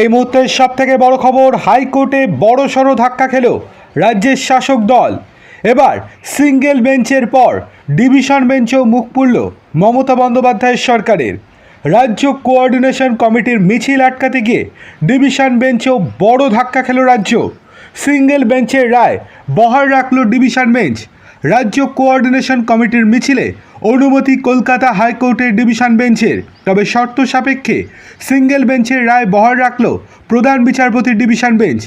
এই মুহূর্তের সব থেকে বড় খবর, হাইকোর্টে বড় সড়ো ধাক্কা খেল রাজ্যের শাসক দল। এবার সিঙ্গেল বেঞ্চের পর ডিভিশন বেঞ্চেও মুখ পুরল মমতা বন্দ্যোপাধ্যায়ের সরকারের। রাজ্য কোঅর্ডিনেশন কমিটির মিছিল আটকাতে গিয়ে ডিভিশন বেঞ্চেও বড় ধাক্কা খেল রাজ্য। সিঙ্গেল বেঞ্চের রায় বহাল রাখল ডিভিশন বেঞ্চ। রাজ্য কোঅর্ডিনেশন কমিটির মিছিলে অনুমতি কলকাতা হাইকোর্টের ডিভিশন বেঞ্চের। তবে শর্ত সাপেক্ষে সিঙ্গেল বেঞ্চের রায় বহাল রাখল প্রধান বিচারপতির ডিভিশন বেঞ্চ।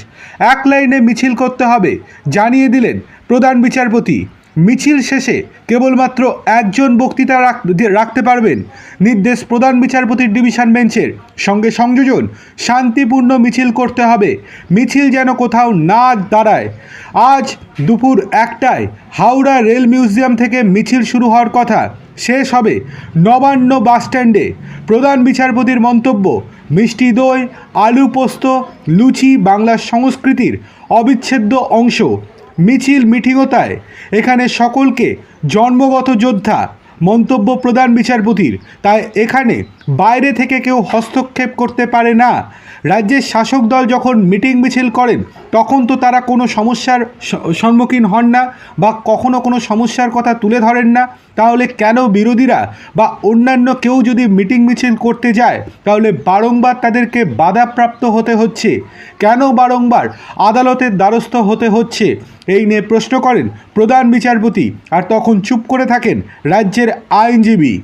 এক লাইনে মিছিল করতে হবে, জানিয়ে দিলেন প্রধান বিচারপতি মিছিল শেষে কেবলমাত্র একজন বক্তৃতা রাখ- রাখতে পারবেন। নির্দেশ প্রধান বিচারপতির ডিভিশন বেঞ্চের। সঙ্গে সংযোজন, শান্তিপূর্ণ মিছিল করতে হবে। মিছিল যেন কোথাও না দাঁড়ায়। আজ দুপুর একটায় হাওড়া রেল মিউজিয়াম থেকে মিছিল শুরু হওয়ার কথা। শেষ হবে নবান্ন বাসস্ট্যান্ডে প্রধান বিচারপতির মন্তব্য, মিষ্টি দই, আলু পোস্ত, লুচি বাংলার সংস্কৃতির অবিচ্ছেদ্য অংশ। মিছিল মিটিংতায়। এখানে সকলকে জন্মগত যোদ্ধা, মন্তব্য প্রদান বিচারপতির। তাই এখানে বাইরে থেকে কেউ হস্তক্ষেপ করতে পারে না। রাজ্যের শাসক দল যখন মিটিং মিছিল করেন তখন তো তারা কোনো সমস্যার সম্মুখীন হন না বা কখনো কোনো সমস্যার কথা তুলে ধরেন না। তাহলে কেন বিরোধীরা বা অন্যান্য কেউ যদি মিটিং মিছিল করতে যায়, তাহলে বারংবার তাদেরকে বাধাপ্রাপ্ত হতে হচ্ছে। কেন বারংবার আদালতের দ্বারস্থ হতে হচ্ছে? এই নিয়ে প্রশ্ন করেন প্রধান বিচারপতি। আর তখন চুপ করে থাকেন রাজ্যের আইনজীবী।